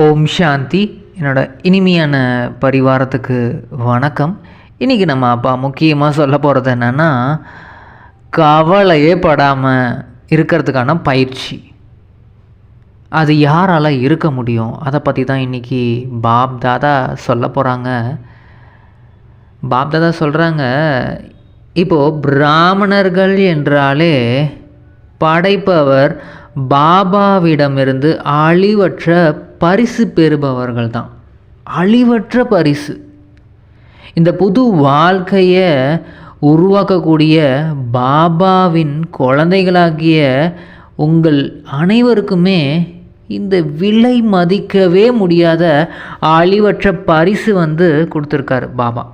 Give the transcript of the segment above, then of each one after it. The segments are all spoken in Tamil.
ஓம் சாந்தி. என்னோட இனிமையான பரிவாரத்துக்கு வணக்கம். இன்றைக்கி நம்ம அப்பா முக்கியமாக சொல்ல போகிறது என்னென்னா கவலையே படாமல் இருக்கிறதுக்கான பயிற்சி. அது யாரால் இருக்க முடியும்? அதை பற்றி தான் இன்றைக்கி பாப் தாதா சொல்ல போகிறாங்க பாப் தாதா சொல்கிறாங்க இப்போது பிராமணர்கள் என்றாலே படைப்பவர் பாபாவிடமிருந்து அழிவற்ற பரிசு பெறுபவர்கள் தான் அழிவற்ற பரிசு. இந்த புது வாழ்க்கையை உருவாக்கக்கூடிய பாபாவின் குழந்தைகளாகிய உங்கள் அனைவருக்குமே இந்த விலை மதிக்கவே முடியாத அழிவற்ற பரிசு வந்து கொடுத்துருக்காரு பாபா.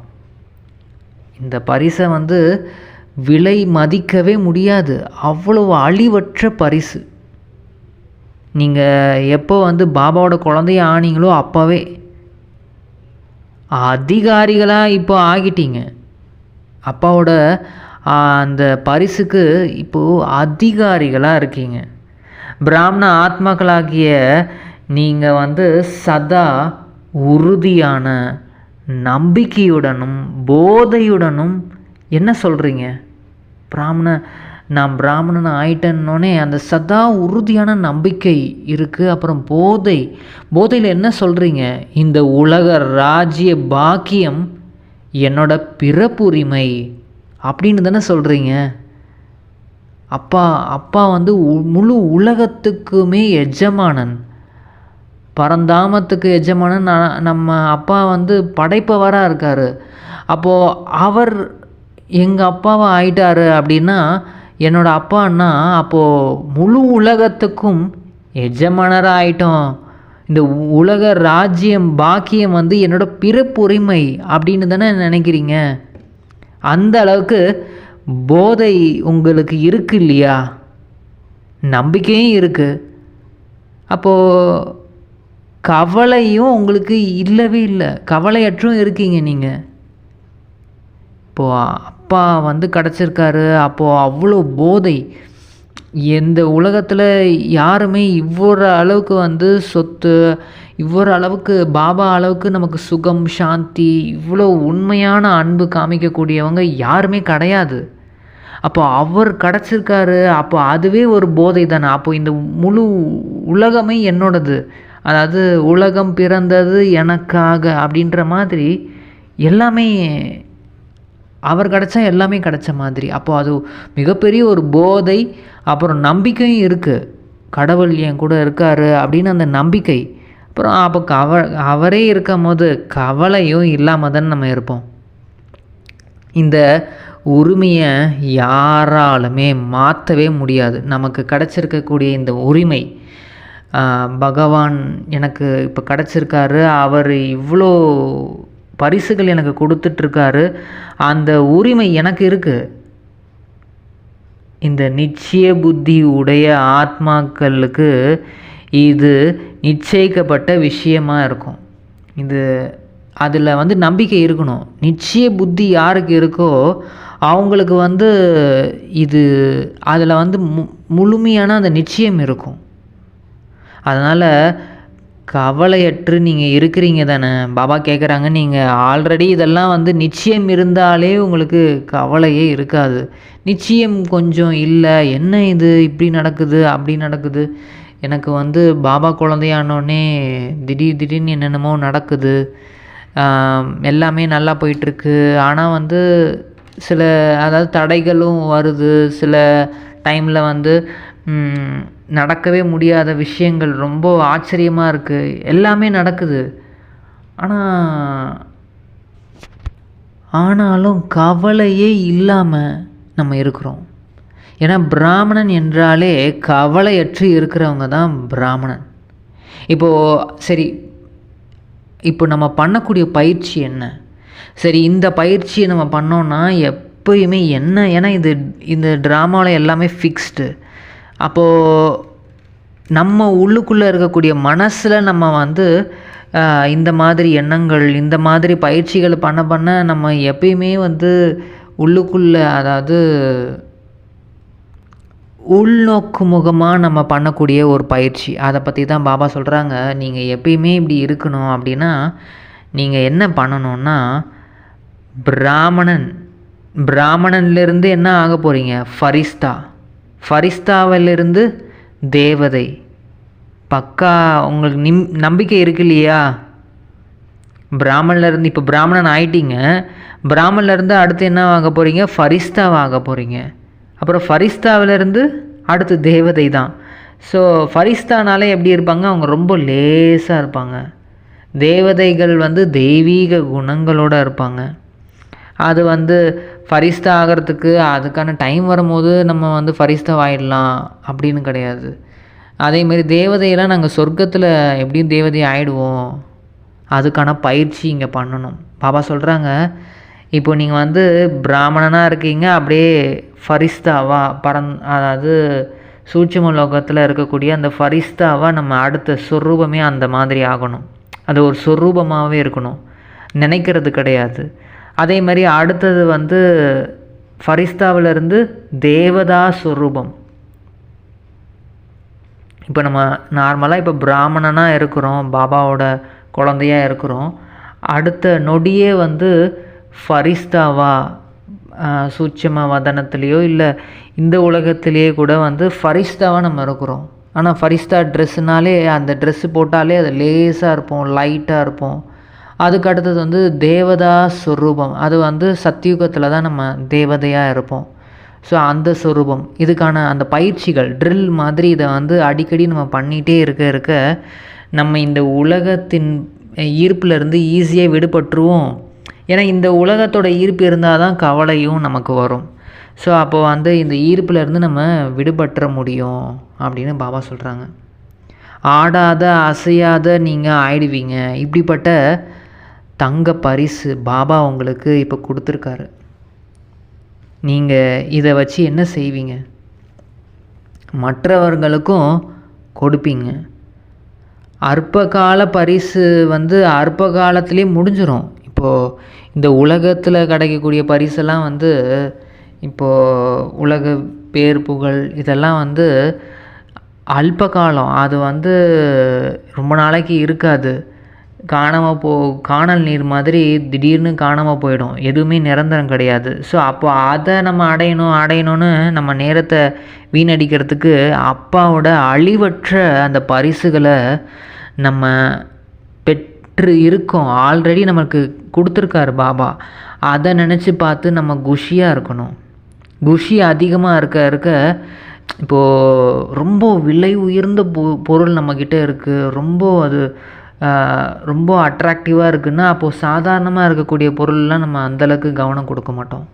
இந்த பரிசை வந்து விலை மதிக்கவே முடியாது. அவ்வளவு அழிவற்ற பரிசு. நீங்கள் எப்போ வந்து பாபாவோட குழந்தைய ஆனீங்களோ அப்போவே. அதிகாரிகளாக இப்போ ஆகிட்டீங்க. அப்பாவோட அந்த பரிசுக்கு இப்போது அதிகாரிகளாக இருக்கீங்க. பிராமண ஆத்மாக்களாகிய நீங்கள் வந்து சதா உறுதியான நம்பிக்கையுடனும் போதையுடனும் என்ன சொல்கிறீங்க பிராமண நான் பிராமணன் ஆயிட்டேன்னொடனே அந்த சதா உறுதியான நம்பிக்கை இருக்குது அப்புறம் போதை. போதையில் என்ன சொல்கிறீங்க இந்த உலக ராஜ்ய பாக்கியம் என்னோட பிறப்புரிமை அப்படின்னு தானே சொல்கிறீங்க அப்பா அப்பா வந்து முழு உலகத்துக்குமே எஜமானன். பரந்தாமத்துக்கு எஜமானன் நம்ம அப்பா வந்து படைப்பவராக இருக்கார். அப்போது அவர் எங்கள் அப்பாவை ஆயிட்டார் அப்படின்னா என்னோட அப்பான்னா அப்போது முழு உலகத்துக்கும் எஜமானராக ஆயிட்டோம் இந்த உ- உலக ராஜ்யம் பாக்கியம் வந்து என்னோட பிறப்புரிமை அப்படின்னு தானே நினைக்கிறீங்க? அந்த அளவுக்கு போதை உங்களுக்கு இருக்கு இல்லையா? நம்பிக்கையும் இருக்குது அப்போது கவலையும் உங்களுக்கு இல்லவே இல்லை. கவலையற்றும் இருக்கீங்க நீங்கள் இப்போது அப்பா வந்து கிடச்சிருக்காரு. அப்போது அவ்வளோ போதை. எந்த உலகத்தில் யாருமே இவ்வொரு அளவுக்கு வந்து சொத்து இவ்வொரு அளவுக்கு பாபா அளவுக்கு நமக்கு சுகம் சாந்தி இவ்வளோ உண்மையான அன்பு காமிக்கக்கூடியவங்க யாருமே கிடையாது. அப்போ அவர் கிடச்சிருக்காரு. அப்போ அதுவே ஒரு போதை தானே அப்போ இந்த முழு உலகமே என்னோடது. அதாவது உலகம் பிறந்தது எனக்காக அப்படின்ற மாதிரி எல்லாமே அவர் கிடச்சா எல்லாமே கிடச்ச மாதிரி. அப்போ அது மிகப்பெரிய ஒரு போதை அப்புறம் நம்பிக்கையும் இருக்குது கடவுள் என் கூட இருக்காரு அப்படின்னு அந்த நம்பிக்கை. அப்புறம் அப்போ கவ அவரே இருக்கும் போது கவலையும் இல்லாமல் தானே நம்ம இருப்போம். இந்த உரிமையை யாராலுமே மாற்றவே முடியாது. நமக்கு கிடச்சிருக்கக்கூடிய இந்த உரிமை பகவான் எனக்கு இப்போ கிடச்சிருக்காரு அவர் இவ்வளோ பரிசுகள் எனக்கு கொடுத்துட்ருக்காரு. அந்த உரிமை எனக்கு இருக்குது இந்த நிச்சய புத்தி உடைய ஆத்மாக்களுக்கு இது நிச்சயிக்கப்பட்ட விஷயமா இருக்கும். இது அதில் வந்து நம்பிக்கை இருக்கணும். நிச்சய புத்தி யாருக்கு இருக்கோ அவங்களுக்கு வந்து இது அதில் வந்து மு முழுமையான அந்த நிச்சயம் இருக்கும். அதனால் கவலையற்று நீங்கள் இருக்கிறீங்க தானே? பாபா கேட்குறாங்க நீங்கள் ஆல்ரெடி இதெல்லாம் வந்து நிச்சயம் இருந்தாலே உங்களுக்கு கவலையே இருக்காது. நிச்சயம் கொஞ்சம் இல்லை என்ன இது இப்படி நடக்குது அப்படி நடக்குது? எனக்கு வந்து பாபா குழந்தையானோடனே திடீர் திடீர்னு என்னென்னமோ நடக்குது. எல்லாமே நல்லா போயிட்டுருக்கு. ஆனால் வந்து சில அதாவது தடைகளும் வருது. சில டைமில் வந்து நடக்கவே முடியாத விஷயங்கள். ரொம்ப ஆச்சரியமாக இருக்குது எல்லாமே நடக்குது. ஆனால் ஆனாலும் கவலையே இல்லாமல் நம்ம இருக்கிறோம். ஏன்னா பிராமணன் என்றாலே கவலையற்று இருக்கிறவங்க தான் பிராமணன். இப்போது சரி இப்போ நம்ம பண்ணக்கூடிய பயிற்சி என்ன? சரி இந்த பயிற்சியை நம்ம பண்ணோன்னா எப்பயுமே என்ன? ஏன்னா இது இந்த ட்ராமாவில் எல்லாமே ஃபிக்ஸ்டு அப்போது நம்ம உள்ளுக்குள்ளே இருக்கக்கூடிய மனசில் நம்ம வந்து இந்த மாதிரி எண்ணங்கள் இந்த மாதிரி பயிற்சிகள் பண்ண பண்ண நம்ம எப்பயுமே வந்து உள்ளுக்குள்ளே அதாவது உள்நோக்கு முகமாக நம்ம பண்ணக்கூடிய ஒரு பயிற்சி. அதை பற்றி தான் பாபா சொல்கிறாங்க நீங்கள் எப்பயுமே இப்படி இருக்கணும் அப்படின்னா நீங்கள் என்ன பண்ணணுன்னா பிராமணன். பிராமணன்லேருந்து என்ன ஆக போகிறீங்க ஃபரிஸ்தா. ஃபரிஸ்தாவிலிருந்து தேவதை. பக்கா உங்களுக்கு நிம் நம்பிக்கை இருக்கு இல்லையா? பிராமணிலேருந்து இப்போ பிராமணன் ஆயிட்டீங்க. பிராமணிலேருந்து அடுத்து என்ன ஆக போகிறீங்க ஃபரிஸ்தா ஆக போகிறீங்க அப்புறம் ஃபரிஸ்தாவிலேருந்து அடுத்து தேவதை தான். ஸோ ஃபரிஸ்தானாலே எப்படி இருப்பாங்க? அவங்க ரொம்ப லேசாக இருப்பாங்க. தேவதைகள் வந்து தெய்வீக குணங்களோடு இருப்பாங்க. அது வந்து ஃபரிஸ்தா ஆகிறதுக்கு அதுக்கான டைம் வரும்போது நம்ம வந்து ஃபரிஸ்தா ஆகிடலாம் அப்படின்னு கிடையாது. அதேமாரி தேவதையெல்லாம் நாங்கள் சொர்க்கத்தில் எப்படியும் தேவதை ஆகிடுவோம் அதுக்கான பயிற்சி இங்கே பண்ணணும். பாபா சொல்கிறாங்க இப்போ நீங்கள் வந்து பிராமணனாக இருக்கீங்க அப்படியே ஃபரிஸ்தாவா பரந் அதாவது சூட்சம லோகத்தில் இருக்கக்கூடிய அந்த ஃபரிஸ்தாவாக நம்ம அடுத்த சொரூபமே அந்த மாதிரி ஆகணும். அது ஒரு சொரூபமாகவே இருக்கணும். நினைக்கிறது கிடையாது. அதே மாதிரி அடுத்தது வந்து ஃபரிஸ்தாவிலிருந்து தேவதா சொரூபம். இப்போ நம்ம நார்மலாக இப்போ பிராமணனாக இருக்கிறோம் பாபாவோட குழந்தையாக இருக்கிறோம். அடுத்த நொடியே வந்து ஃபரிஸ்தாவா சூட்சம வதனத்துலேயோ இல்லை இந்த உலகத்திலேயே கூட வந்து ஃபரிஸ்தாவாக நம்ம இருக்கிறோம். ஆனால் ஃபரிஸ்தா ட்ரெஸ்ஸுனாலே அந்த ட்ரெஸ்ஸு போட்டாலே அது லேஸாக இருப்போம் லைட்டாக இருப்போம். அதுக்கு அடுத்தது வந்து தேவதா ஸ்வரூபம் அது வந்து சத்தியுகத்தில் தான் நம்ம தேவதையாக இருப்போம். ஸோ அந்த ஸ்வரூபம் இதுக்கான அந்த பயிற்சிகள் ட்ரில் மாதிரி இதை வந்து அடிக்கடி நம்ம பண்ணிகிட்டே இருக்க இருக்க நம்ம இந்த உலகத்தின் ஈர்ப்பிலேருந்து ஈஸியாக விடுபட்டுருவோம். ஏன்னா இந்த உலகத்தோட ஈர்ப்பு இருந்தால் தான் கவலையும் நமக்கு வரும். ஸோ அப்போ வந்து இந்த ஈர்ப்புலேருந்து நம்ம விடுபட்டுற முடியும் அப்படின்னு பாபா சொல்கிறாங்க ஆடாத அசையாத நீங்கள் ஆயிடுவீங்க. இப்படிப்பட்ட தங்க பரிசு பாபா உங்களுக்கு இப்போ கொடுத்துருக்காரு. நீங்கள் இதை வச்சு என்ன செய்வீங்க? மற்றவர்களுக்கும் கொடுப்பீங்க. அற்ப கால பரிசு வந்து அற்ப காலத்துலேயே முடிஞ்சிடும் இப்போது இந்த உலகத்தில் கிடைக்கக்கூடிய பரிசெல்லாம் வந்து இப்போது உலக பேர் புகழ் இதெல்லாம் வந்து அல்ப காலம் அது வந்து ரொம்ப நாளைக்கு இருக்காது. காணாமல் போ காணல் நீர் மாதிரி திடீர்னு காணாமல் போயிடும். எதுவுமே நிரந்தரம் கிடையாது. ஸோ அப்போ அதை நம்ம அடையணும் அடையணும்னு நம்ம நேரத்தை வீணடிக்கிறதுக்கு அப்பாவோட அழிவற்ற அந்த பரிசுகளை நம்ம பெற்று இருக்கோம். ஆல்ரெடி நமக்கு கொடுத்துருக்காரு பாபா. அதை நினச்சி பார்த்து நம்ம குஷியாக இருக்கணும். குஷி அதிகமாக இருக்க இருக்க இப்போது ரொம்ப விலை உயர்ந்த பொ பொருள் நம்மக்கிட்ட இருக்குது ரொம்ப அது ரொம்ப அட்ராக்டிவாக இருக்குன்னா அப்போது சாதாரணமாக இருக்கக்கூடிய பொருள்லாம் நம்ம அந்தளவுக்கு கவனம் கொடுக்க மாட்டோம்.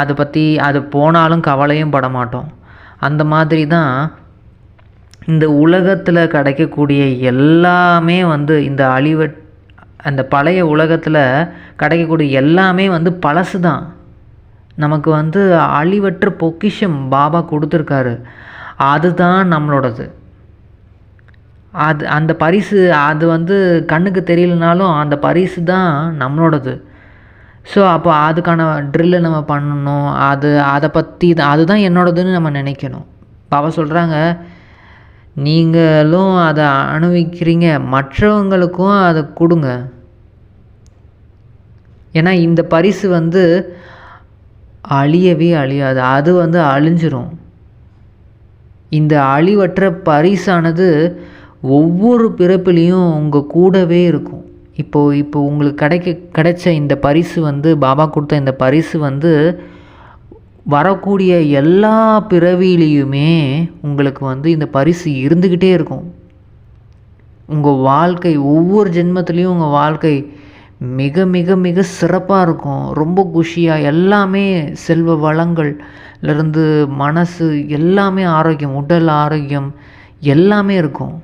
அதை பற்றி அது போனாலும் கவலையும் பட மாட்டோம். அந்த மாதிரி தான் இந்த உலகத்தில் கிடைக்கக்கூடிய எல்லாமே வந்து இந்த அழிவ அந்த பழைய உலகத்தில் கிடைக்கக்கூடிய எல்லாமே வந்து பழசு தான். நமக்கு வந்து அழிவற்ற பொக்கிஷம் பாபா கொடுத்துருக்காரு. அதுதான் நம்மளோடது. அது அந்த பரிசு அது வந்து கண்ணுக்கு தெரியலனாலும் அந்த பரிசு தான் நம்மளோடது. ஸோ அப்போ அதுக்கான ட்ரில்லை நம்ம பண்ணணும். அது அதை பற்றி அதுதான் என்னோடதுன்னு நம்ம நினைக்கணும். பாபா சொல்கிறாங்க நீங்களும் அதை அனுபவிக்கிறீங்க. மற்றவங்களுக்கும் அதை கொடுங்க. ஏன்னா இந்த பரிசு வந்து அழியவே அழியாது. அது வந்து அழிஞ்சிரும். இந்த அழிவற்ற பரிசானது ஒவ்வொரு பிறப்புலேயும் உங்கள் கூடவே இருக்கும். இப்போது இப்போ உங்களுக்கு கிடைக்க கிடைச்ச இந்த பரிசு வந்து பாபா கொடுத்த இந்த பரிசு வந்து வரக்கூடிய எல்லா பிறவிலையுமே உங்களுக்கு வந்து இந்த பரிசு இருந்துக்கிட்டே இருக்கும். உங்கள் வாழ்க்கை ஒவ்வொரு ஜென்மத்துலேயும் உங்கள் வாழ்க்கை மிக மிக மிக சிறப்பாக இருக்கும். ரொம்ப குஷியாக எல்லாமே செல்வ வளங்கள்லேருந்து மனசு எல்லாமே ஆரோக்கியம் உடல் ஆரோக்கியம் எல்லாமே இருக்கும்.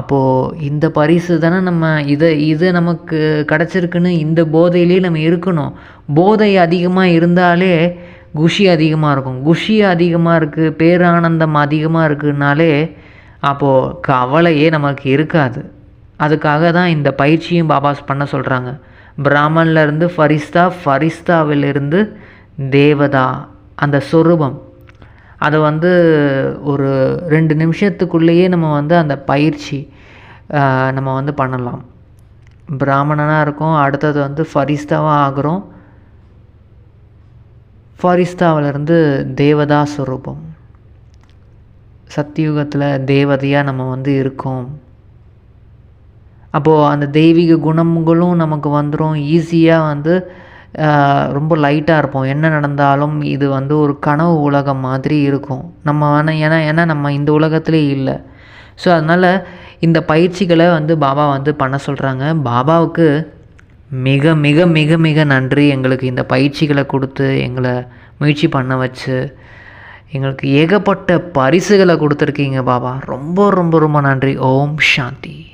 அப்போது இந்த பரிசு தானே நம்ம இதை இது நமக்கு கிடச்சிருக்குன்னு இந்த போதையிலே நம்ம இருக்கணும். போதை அதிகமாக இருந்தாலே குஷி அதிகமாக இருக்கும். குஷி அதிகமாக இருக்குது பேரானந்தம் அதிகமாக இருக்குதுனாலே அப்போது கவலையே நமக்கு இருக்காது. அதுக்காக தான் இந்த பயிற்சியும் பாபாஸ் பண்ண சொல்கிறாங்க பிராமன்லேருந்து ஃபரிஸ்தா ஃபரிஸ்தாவிலிருந்து தேவதா அந்த சொரூபம். அதை வந்து ஒரு ரெண்டு நிமிஷத்துக்குள்ளேயே நம்ம வந்து அந்த பயிற்சி நம்ம வந்து பண்ணலாம். பிராமணனாக இருக்கும் அடுத்தது வந்து ஃபரிஸ்தாவாக ஆகிறோம். ஃபரிஸ்தாவிலேருந்து தேவதா சுரூபம். சத்தியுகத்தில் தேவதையாக நம்ம வந்து இருக்கோம். அப்போது அந்த தெய்வீக குணங்களும் நமக்கு வந்துடும் ஈஸியாக வந்து ரொம்ப லைட்டாக இருப்போம். என்ன நடந்தாலும் இது வந்து ஒரு கனவு உலகம் மாதிரி இருக்கும். நம்ம ஆனால் ஏன்னா ஏன்னா நம்ம இந்த உலகத்துலேயே இல்லை. ஸோ அதனால் இந்த பயிற்சிகளை வந்து பாபா வந்து பண்ண சொல்கிறாங்க பாபாவுக்கு மிக மிக மிக மிக நன்றி. எங்களுக்கு இந்த பயிற்சிகளை கொடுத்து எங்களை முயற்சி பண்ண வச்சு எங்களுக்கு ஏகப்பட்ட பரிசுகளை கொடுத்துருக்கீங்க பாபா. ரொம்ப ரொம்ப ரொம்ப நன்றி. ஓம் சாந்தி.